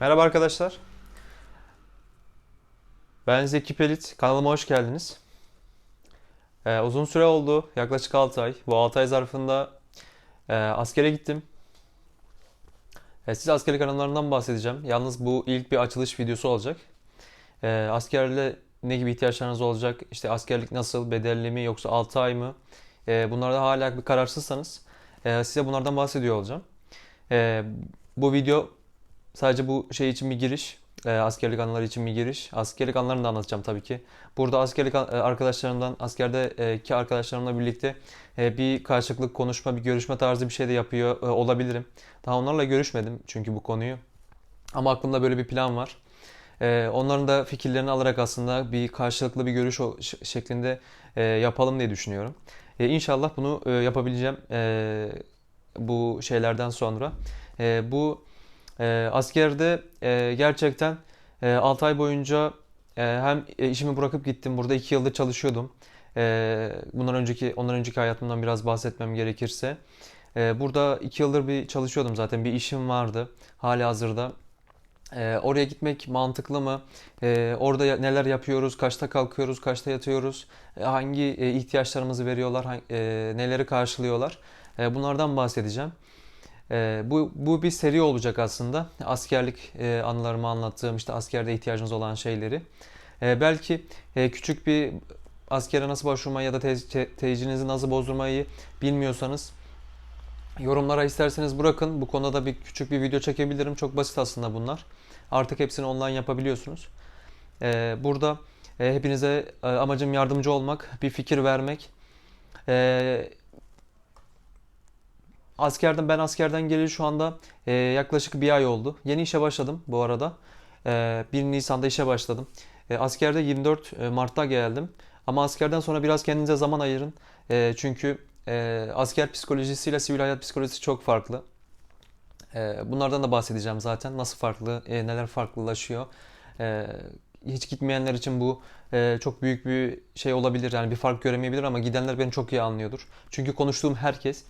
Merhaba arkadaşlar. Ben Zeki Pelit. Kanalıma hoş geldiniz. Ee, uzun süre oldu. Yaklaşık 6 ay. Bu 6 ay zarfında e, askere gittim. E, size askerlik anılarından bahsedeceğim. Yalnız bu ilk bir açılış videosu olacak. E, askerle ne gibi ihtiyaçlarınız olacak? İşte askerlik nasıl? Bedelli mi yoksa 6 ay mı? E, bunlarda hala bir kararsızsanız e, size bunlardan bahsediyor olacağım. E, bu video Sadece bu şey için bir giriş. e, askerlik anıları için bir giriş. Askerlik anılarını da anlatacağım tabii ki. Burada askerlik e, arkadaşlarımdan, askerdeki arkadaşlarımla birlikte e, bir karşılıklı konuşma, bir görüşme tarzı bir şey de yapıyor e, olabilirim. Daha onlarla görüşmedim çünkü bu konuyu. Ama aklımda böyle bir plan var. E, onların da fikirlerini alarak aslında bir karşılıklı bir görüş şeklinde e, yapalım diye düşünüyorum. E, İnşallah bunu e, yapabileceğim e, bu şeylerden sonra. E, bu e, askerde e, gerçekten e, 6 ay boyunca e, hem işimi bırakıp gittim. Burada 2 yıldır çalışıyordum. E, bundan önceki ondan önceki hayatımdan biraz bahsetmem gerekirse. E, burada 2 yıldır bir çalışıyordum zaten. Bir işim vardı hali hazırda. E, oraya gitmek mantıklı mı? E, orada neler yapıyoruz? Kaçta kalkıyoruz? Kaçta yatıyoruz? E, hangi e, ihtiyaçlarımızı veriyorlar? hang- e, neleri karşılıyorlar? E, bunlardan bahsedeceğim. Ee, bu, bu bir seri olacak aslında. Askerlik e, anılarımı anlattığım, işte askerde ihtiyacınız olan şeyleri. Ee, belki e, küçük bir askere nasıl başvurmayı ya da te- nasıl bozdurmayı bilmiyorsanız yorumlara isterseniz bırakın. Bu konuda da bir küçük bir video çekebilirim. Çok basit aslında bunlar. Artık hepsini online yapabiliyorsunuz. Ee, burada e, hepinize e, amacım yardımcı olmak, bir fikir vermek. Ee, Askerden ben askerden geleli şu anda e, yaklaşık bir ay oldu. Yeni işe başladım bu arada. E, 1 Nisan'da işe başladım. E, askerde 24 Mart'ta geldim. Ama askerden sonra biraz kendinize zaman ayırın. E, çünkü e, asker psikolojisiyle sivil hayat psikolojisi çok farklı. E, bunlardan da bahsedeceğim zaten. Nasıl farklı, e, neler farklılaşıyor. E, hiç gitmeyenler için bu e, çok büyük bir şey olabilir. Yani bir fark göremeyebilir ama gidenler beni çok iyi anlıyordur. Çünkü konuştuğum herkes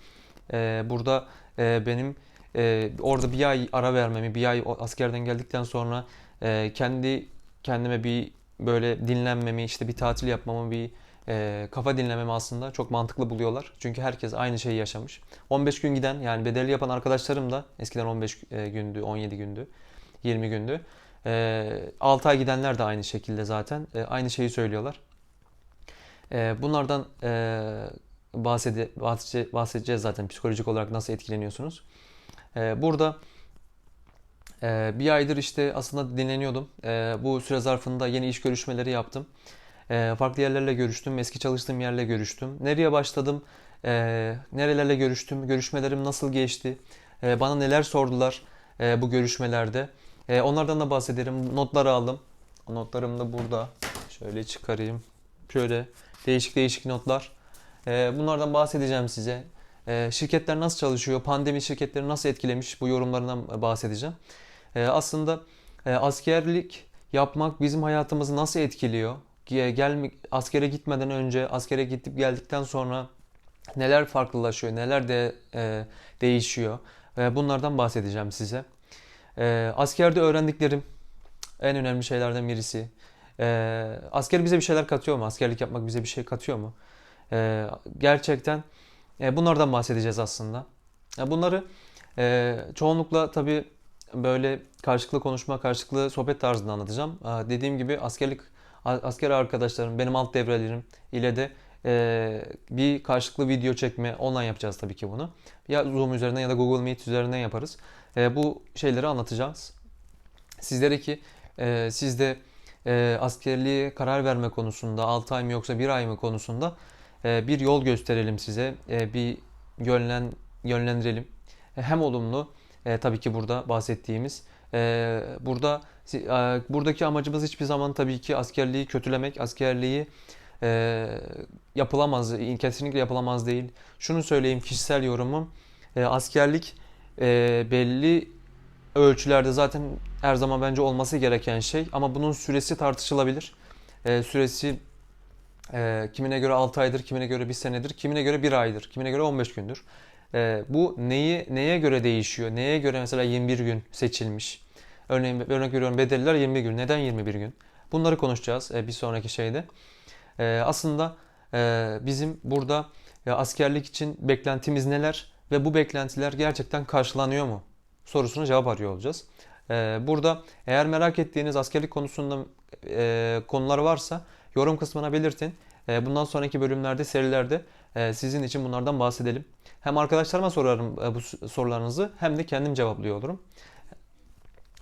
ee, burada e, benim e, orada bir ay ara vermemi, bir ay askerden geldikten sonra e, kendi kendime bir böyle dinlenmemi, işte bir tatil yapmamı, bir e, kafa dinlememi aslında çok mantıklı buluyorlar. Çünkü herkes aynı şeyi yaşamış. 15 gün giden yani bedelli yapan arkadaşlarım da eskiden 15 e, gündü, 17 gündü, 20 gündü. E, 6 ay gidenler de aynı şekilde zaten e, aynı şeyi söylüyorlar. E, bunlardan e, bahsede, bahsede- bahsedeceğiz zaten psikolojik olarak nasıl etkileniyorsunuz. Ee, burada e, bir aydır işte aslında dinleniyordum. Ee, bu süre zarfında yeni iş görüşmeleri yaptım. Ee, farklı yerlerle görüştüm, eski çalıştığım yerle görüştüm. Nereye başladım, ee, nerelerle görüştüm, görüşmelerim nasıl geçti, Ee, bana neler sordular ee, bu görüşmelerde. Ee, onlardan da bahsederim. Notları aldım. Notlarım da burada. Şöyle çıkarayım. Şöyle değişik değişik notlar. Ee, Bunlardan bahsedeceğim size. Ee, Şirketler nasıl çalışıyor? Pandemi şirketleri nasıl etkilemiş? Bu yorumlarından bahsedeceğim. Ee, Aslında e, askerlik yapmak bizim hayatımızı nasıl etkiliyor? Ge- Gel, askere gitmeden önce, askere gidip geldikten sonra neler farklılaşıyor, neler de e, değişiyor? Bunlardan bahsedeceğim size. Askerde öğrendiklerim en önemli şeylerden birisi. Asker bize bir şeyler katıyor mu? Askerlik yapmak bize bir şey katıyor mu? Ee, gerçekten e, bunlardan bahsedeceğiz aslında. E, bunları e, çoğunlukla tabii böyle karşılıklı konuşma, karşılıklı sohbet tarzında anlatacağım. Aa, dediğim gibi askerlik asker arkadaşlarım, benim alt devrelerim ile de e, bir karşılıklı video çekme online yapacağız tabii ki bunu. Ya Zoom üzerinden ya da Google Meet üzerinden yaparız. E, bu şeyleri anlatacağız. Sizlere ki e, siz de e, askerliğe karar verme konusunda 6 ay mı yoksa 1 ay mı konusunda e, bir yol gösterelim size, e, bir yönlen yönlendirelim. E, Hem olumlu, e, tabii ki burada bahsettiğimiz. Burada e, buradaki amacımız hiçbir zaman tabii ki askerliği kötülemek, askerliği e, yapılamaz, kesinlikle yapılamaz değil. Şunu söyleyeyim, kişisel yorumum, askerlik belli ölçülerde zaten her zaman bence olması gereken şey ama bunun süresi tartışılabilir. Süresi ee, kimine göre 6 aydır, kimine göre 1 senedir, kimine göre 1 aydır, kimine göre 15 gündür. Ee, bu neyi neye göre değişiyor? Neye göre mesela 21 gün seçilmiş? Örneğin örnek veriyorum bedelliler 21 gün. Neden 21 gün? Bunları konuşacağız e, bir sonraki şeyde. E, aslında e, bizim burada e, askerlik için beklentimiz neler ve bu beklentiler gerçekten karşılanıyor mu? Sorusuna cevap arıyor olacağız. E, burada eğer merak ettiğiniz askerlik konusunda e, konular varsa yorum kısmına belirtin. E, bundan sonraki bölümlerde, serilerde e, sizin için bunlardan bahsedelim. Hem arkadaşlarıma sorarım e, bu sorularınızı hem de kendim cevaplıyor olurum.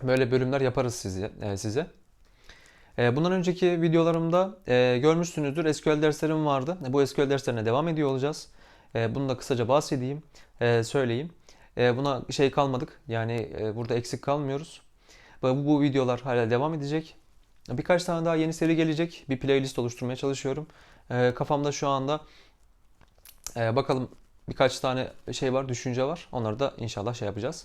Böyle bölümler yaparız e, size. Bundan önceki videolarımda görmüşsünüzdür SQL derslerim vardı. Bu SQL derslerine devam ediyor olacağız. Bunu da kısaca bahsedeyim, söyleyeyim. Buna şey kalmadık. Yani burada eksik kalmıyoruz. Bu videolar hala devam edecek. Birkaç tane daha yeni seri gelecek. Bir playlist oluşturmaya çalışıyorum. E, Kafamda şu anda e, bakalım birkaç tane şey var, düşünce var. Onları da inşallah şey yapacağız.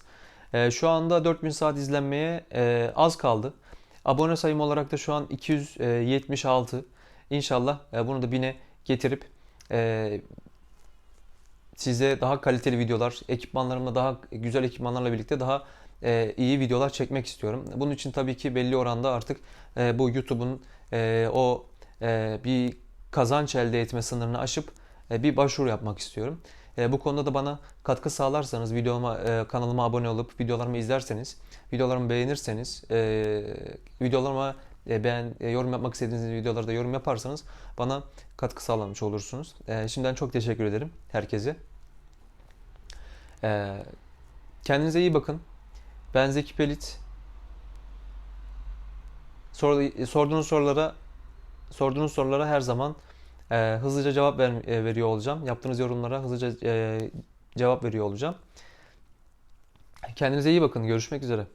E, Şu anda 4000 saat izlenmeye e, az kaldı. Abone sayım olarak da şu an 276. İnşallah e, bunu da 1000'e getirip e, size daha kaliteli videolar, ekipmanlarımla daha güzel ekipmanlarla birlikte daha e, iyi videolar çekmek istiyorum. Bunun için tabii ki belli oranda artık e, bu YouTube'un e, o e, bir kazanç elde etme sınırını aşıp e, bir başvuru yapmak istiyorum. E, bu konuda da bana katkı sağlarsanız, videoma, e, kanalıma abone olup videolarımı izlerseniz, videolarımı beğenirseniz, e, videolarıma e, beğen, e, yorum yapmak istediğiniz videolarda yorum yaparsanız bana katkı sağlamış olursunuz. E, şimdiden çok teşekkür ederim herkese. E, kendinize iyi bakın. Ben Zeki Pelit. Sor, sorduğunuz sorulara sorduğunuz sorulara her zaman e, hızlıca cevap ver, e, veriyor olacağım. Yaptığınız yorumlara hızlıca e, cevap veriyor olacağım. Kendinize iyi bakın. Görüşmek üzere.